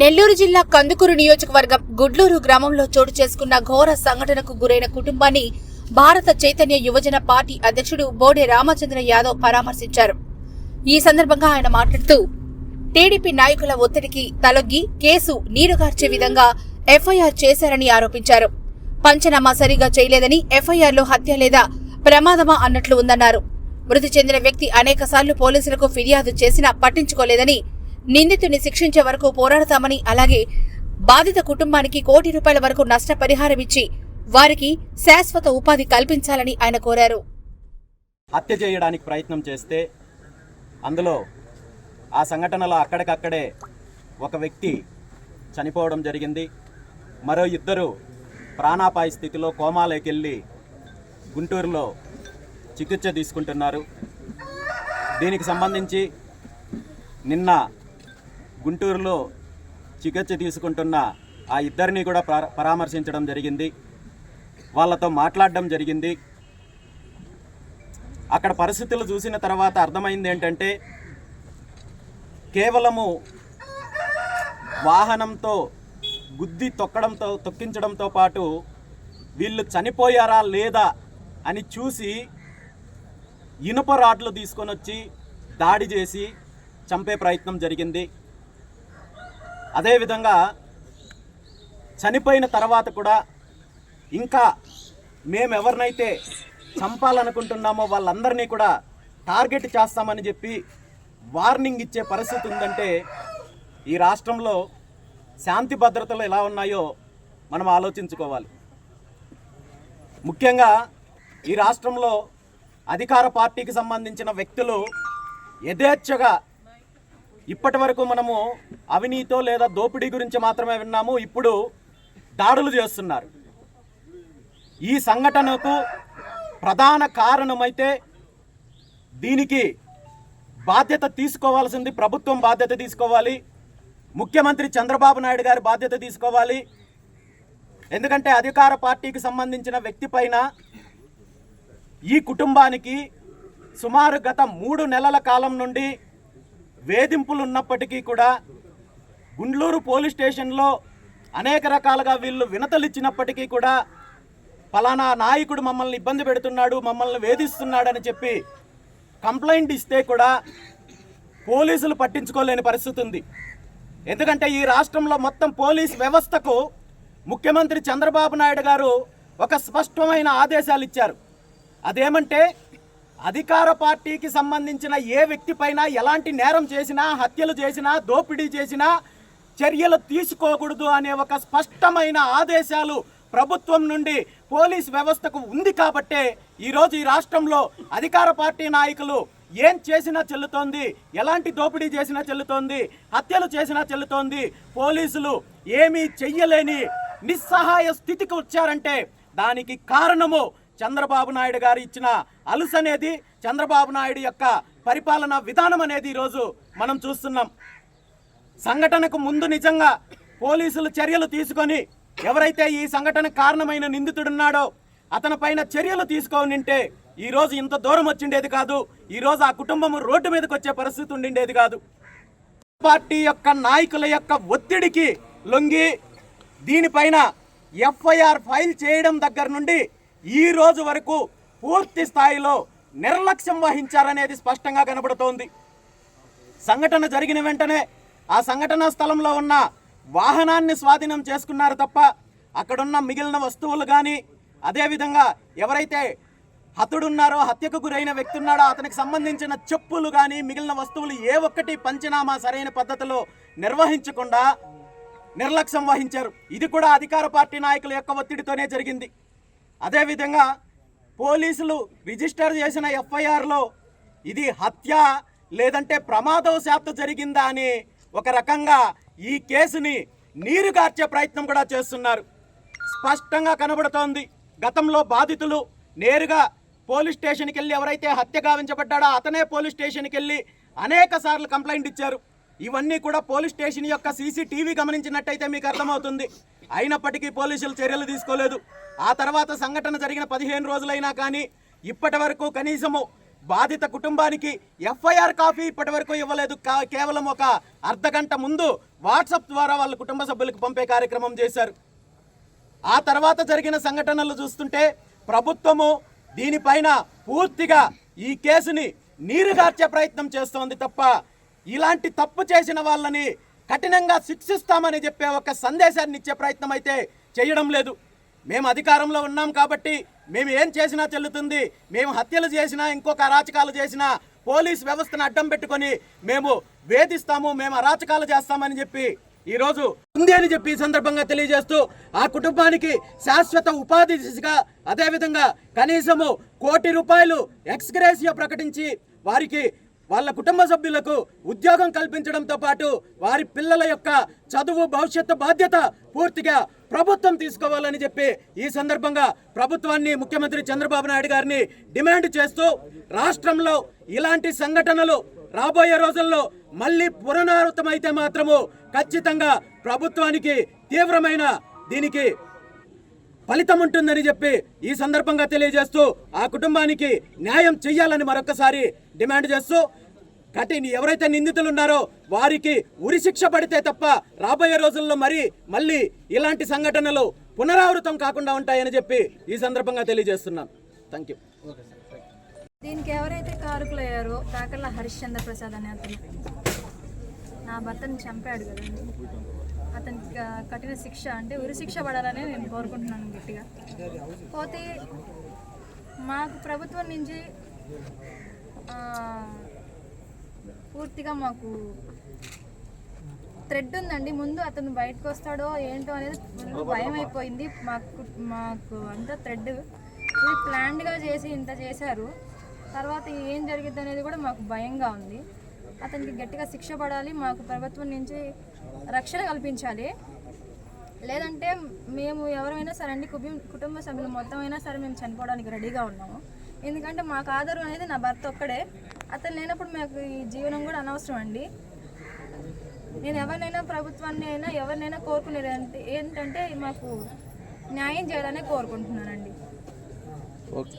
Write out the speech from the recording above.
నెల్లూరు జిల్లా కందుకూరు నియోజకవర్గం గుడ్లూరు గ్రామంలో చోటు చేసుకున్న ఘోర సంఘటనకు గురైన కుటుంబాన్ని భారత చైతన్య యువజన పార్టీ అధ్యక్షుడు బోడే రామచంద్ర యాదవ్ పరామర్శించారు. ఈ సందర్భంగా ఆయన మాట్లాడుతూ టీడీపీ నాయకుల ఒత్తిడికి తలొగ్గి కేసు నీరుగార్చే విధంగా ఎఫ్ఐఆర్ చేశారని ఆరోపించారు. పంచనామా సరిగా చేయలేదని ఎఫ్ఐఆర్లో హత్య లేదా ప్రమాదమా అన్నట్లు ఉందన్నారు. మృతి చెందిన వ్యక్తి అనేకసార్లు పోలీసులకు ఫిర్యాదు చేసినా పట్టించుకోలేదని నిందితుని శిక్షించే వరకు పోరాడతామని అలాగే బాధిత కుటుంబానికి కోటి రూపాయల వరకు నష్టపరిహారం ఇచ్చి వారికి శాశ్వత ఉపాధి కల్పించాలని ఆయన కోరారు. హత్య చేయడానికి ప్రయత్నం చేస్తే అందులో ఆ సంఘటనలో అక్కడికక్కడే ఒక వ్యక్తి చనిపోవడం జరిగింది. మరో ఇద్దరు ప్రాణాపాయ స్థితిలో కోమాలోకెళ్ళి గుంటూరులో చికిత్స తీసుకుంటున్నారు. దీనికి సంబంధించి నిన్న గుంటూరులో చికిత్స తీసుకుంటున్న ఆ ఇద్దరిని కూడా పరా- పరామర్శించడం జరిగింది. వాళ్ళతో మాట్లాడడం జరిగింది. అక్కడ పరిస్థితులు చూసిన తర్వాత అర్థమైంది ఏంటంటే కేవలము వాహనంతో గుద్ది తొక్కడంతో తొక్కించడంతో పాటు వీళ్ళు చనిపోయారా లేదా అని చూసి ఇనుప రాడ్లు తీసుకొని వచ్చి దాడి చేసి చంపే ప్రయత్నం జరిగింది. అదేవిధంగా చనిపోయిన తర్వాత కూడా ఇంకా మేము ఎవరినైతే చంపాలనుకుంటున్నామో వాళ్ళందరినీ కూడా టార్గెట్ చేస్తామని చెప్పి వార్నింగ్ ఇచ్చే పరిస్థితి ఉందంటే ఈ రాష్ట్రంలో శాంతి భద్రతలు ఎలా ఉన్నాయో మనం ఆలోచించుకోవాలి. ముఖ్యంగా ఈ రాష్ట్రంలో అధికార పార్టీకి సంబంధించిన వ్యక్తులు యథేచ్ఛగా ఇప్పటి వరకు మనము అవినీతో లేదా దోపిడీ గురించి మాత్రమే విన్నాము. ఇప్పుడు దాడులు చేస్తున్నారు. ఈ సంఘటనకు ప్రధాన కారణమైతే దీనికి బాధ్యత తీసుకోవాల్సింది ప్రభుత్వం బాధ్యత తీసుకోవాలి. ముఖ్యమంత్రి చంద్రబాబు నాయుడు గారి బాధ్యత తీసుకోవాలి. ఎందుకంటే అధికార పార్టీకి సంబంధించిన వ్యక్తి పైన ఈ కుటుంబానికి సుమారు గత మూడు నెలల కాలం నుండి వేధింపులు ఉన్నప్పటికీ కూడా గుండ్లూరు పోలీస్ స్టేషన్లో అనేక రకాలుగా వీళ్ళు వినతలు ఇచ్చినప్పటికీ కూడా ఫలానా నాయకుడు మమ్మల్ని ఇబ్బంది పెడుతున్నాడు మమ్మల్ని వేధిస్తున్నాడని చెప్పి కంప్లైంట్ ఇస్తే కూడా పోలీసులు పట్టించుకోలేని పరిస్థితి ఉంది. ఎందుకంటే ఈ రాష్ట్రంలో మొత్తం పోలీస్ వ్యవస్థకు ముఖ్యమంత్రి చంద్రబాబు నాయుడు గారు ఒక స్పష్టమైన ఆదేశాలు ఇచ్చారు. అదేమంటే అధికార పార్టీకి సంబంధించిన ఏ వ్యక్తిపైన ఎలాంటి నేరం చేసినా హత్యలు చేసినా దోపిడీ చేసినా చర్యలు తీసుకోకూడదు అనే ఒక స్పష్టమైన ఆదేశాలు ప్రభుత్వం నుండి పోలీస్ వ్యవస్థకు ఉంది కాబట్టే ఈరోజు ఈ రాష్ట్రంలో అధికార పార్టీ నాయకులు ఏం చేసినా చెల్లుతోంది ఎలాంటి దోపిడీ చేసినా చెల్లుతోంది హత్యలు చేసినా చెల్లుతోంది పోలీసులు ఏమీ చెయ్యలేని నిస్సహాయ స్థితికి వచ్చారంటే దానికి కారణము చంద్రబాబు నాయుడు గారు ఇచ్చిన అలుసు అనేది చంద్రబాబు నాయుడు యొక్క పరిపాలన విధానం అనేది ఈరోజు మనం చూస్తున్నాం. సంఘటనకు ముందు నిజంగా పోలీసులు చర్యలు తీసుకొని ఎవరైతే ఈ సంఘటన కారణమైన నిందితుడున్నాడో అతనిపైన చర్యలు తీసుకోనింటే ఈ రోజు ఇంత దూరం వచ్చిండేది కాదు. ఈరోజు ఆ కుటుంబం రోడ్డు మీదకి వచ్చే పరిస్థితి ఉండిండేది కాదు. పార్టీ యొక్క నాయకుల యొక్క ఒత్తిడికి లొంగి దీనిపైన ఎఫ్ఐఆర్ ఫైల్ చేయడం దగ్గర నుండి ఈ రోజు వరకు పూర్తి స్థాయిలో నిర్లక్ష్యం వహించారనేది స్పష్టంగా కనబడుతోంది. సంఘటన జరిగిన వెంటనే ఆ సంఘటనా స్థలంలో ఉన్న వాహనాన్ని స్వాధీనం చేసుకున్నారు తప్ప అక్కడున్న మిగిలిన వస్తువులు కానీ అదేవిధంగా ఎవరైతే హతుడున్నారో హత్యకు గురైన వ్యక్తి ఉన్నాడో అతనికి సంబంధించిన చెప్పులు కానీ మిగిలిన వస్తువులు ఏ ఒక్కటి పంచనామా సరైన పద్ధతిలో నిర్వహించకుండా నిర్లక్ష్యం వహించారు. ఇది కూడా అధికార పార్టీ నాయకుల యొక్క ఒత్తిడితోనే జరిగింది. అదేవిధంగా పోలీసులు రిజిస్టర్ చేసిన ఎఫ్ఐఆర్లో ఇది హత్య లేదంటే ప్రమాదవశాత్తు జరిగిందా అని ఒక రకంగా ఈ కేసుని నీరుగార్చే ప్రయత్నం కూడా చేస్తున్నారు. స్పష్టంగా కనబడుతోంది. గతంలో బాధితులు నేరుగా పోలీస్ స్టేషన్కి వెళ్ళి ఎవరైతే హత్య గావించబడ్డాడో అతనే పోలీస్ స్టేషన్కి వెళ్ళి అనేక సార్లు కంప్లైంట్ ఇచ్చారు. ఇవన్నీ కూడా పోలీస్ స్టేషన్ యొక్క సీసీటీవీ గమనించినట్టయితే మీకు అర్థమవుతుంది. అయినప్పటికీ పోలీసులు చర్యలు తీసుకోలేదు. ఆ తర్వాత సంఘటన జరిగిన పదిహేను రోజులైనా కానీ ఇప్పటి వరకు కనీసము బాధిత కుటుంబానికి ఎఫ్ఐఆర్ కాపీ ఇప్పటి వరకు ఇవ్వలేదు. కా- కేవలం ఒక అర్ధ గంట ముందు వాట్సాప్ ద్వారా వాళ్ళ కుటుంబ సభ్యులకు పంపే కార్యక్రమం చేశారు. ఆ తర్వాత జరిగిన సంఘటనలు చూస్తుంటే ప్రభుత్వము దీనిపైన పూర్తిగా ఈ కేసుని నీరుగార్చే ప్రయత్నం చేస్తోంది తప్ప ఇలాంటి తప్పు చేసిన వాళ్ళని కఠినంగా శిక్షిస్తామని చెప్పే ఒక సందేశాన్ని ఇచ్చే ప్రయత్నం అయితే చేయడం లేదు. మేము అధికారంలో ఉన్నాం కాబట్టి మేము ఏం చేసినా చెల్లుతుంది. మేము హత్యలు చేసినా ఇంకొక అరాచకాలు చేసినా పోలీస్ వ్యవస్థను అడ్డం పెట్టుకొని మేము వేధిస్తాము మేము అరాచకాలు చేస్తామని చెప్పి ఈరోజు ఉంది అని చెప్పి ఈ సందర్భంగా తెలియజేస్తూ ఆ కుటుంబానికి శాశ్వత ఉపాధి దిశగా అదేవిధంగా కనీసము కోటి రూపాయలు ఎక్స్గ్రేసియో ప్రకటించి వారికి వాళ్ళ కుటుంబ సభ్యులకు ఉద్యోగం కల్పించడంతో పాటు వారి పిల్లల యొక్క చదువు భవిష్యత్తు బాధ్యత పూర్తిగా ప్రభుత్వం తీసుకోవాలని చెప్పి ఈ సందర్భంగా ప్రభుత్వాన్ని ముఖ్యమంత్రి చంద్రబాబు నాయుడు గారిని డిమాండ్ చేస్తూ రాష్ట్రంలో ఇలాంటి సంఘటనలు రాబోయే రోజుల్లో మళ్ళీ పునరావృతమైతే మాత్రము ఖచ్చితంగా ప్రభుత్వానికి తీవ్రమైన దీనికి ఫలితం ఉంటుందని చెప్పి ఈ సందర్భంగా తెలియజేస్తూ ఆ కుటుంబానికి న్యాయం చెయ్యాలని మరొకసారి డిమాండ్ చేస్తూ కఠిన ఎవరైతే నిందితులు ఉన్నారో వారికి ఉరిశిక్ష పడితే తప్ప రాబోయే రోజుల్లో మరి మళ్ళీ ఇలాంటి సంఘటనలు పునరావృతం కాకుండా ఉంటాయని చెప్పి ఈ సందర్భంగా తెలియజేస్తున్నాను థ్యాంక్ యూ దీనికి ఎవరైతే కారకులయ్యారో కాకర్ల హరిశ్చంద్ర ప్రసాద్ అనే అతను. నా భర్తను చంపాడు కదండి అతనికి కఠిన శిక్ష అంటే ఉరి శిక్ష పడాలని నేను కోరుకుంటున్నాను గట్టిగా. పోతే మాకు ప్రభుత్వం నుంచి పూర్తిగా మాకు థ్రెడ్ ఉందండి. ముందు అతను బయటకు వస్తాడో ఏంటో అనేది ఫుల్ భయం అయిపోయింది. మాకు మాకు అంతా థ్రెడ్. ఇది ప్లాన్డ్గా చేసి ఇంత చేశారు. తర్వాత ఏం జరిగిద్ది అనేది కూడా మాకు భయంగా ఉంది. అతనికి గట్టిగా శిక్ష పడాలి. మాకు ప్రభుత్వం నుంచి రక్షణ కల్పించాలి. లేదంటే మేము ఎవరైనా సరే అండి కుటుంబ కుటుంబ సభ్యులు మొత్తం అయినా సరే మేము చనిపోవడానికి రెడీగా ఉన్నాము. ఎందుకంటే మాకు ఆధారం అనేది నా భర్త ఒక్కడే. అతను లేనప్పుడు మాకు ఈ జీవనం కూడా అనవసరం అండి. నేను ఎవరినైనా ప్రభుత్వాన్ని అయినా ఎవరినైనా కోరుకునేది అంటే ఏంటంటే మాకు న్యాయం చేయాలనే కోరుకుంటున్నానండి. ఓకే.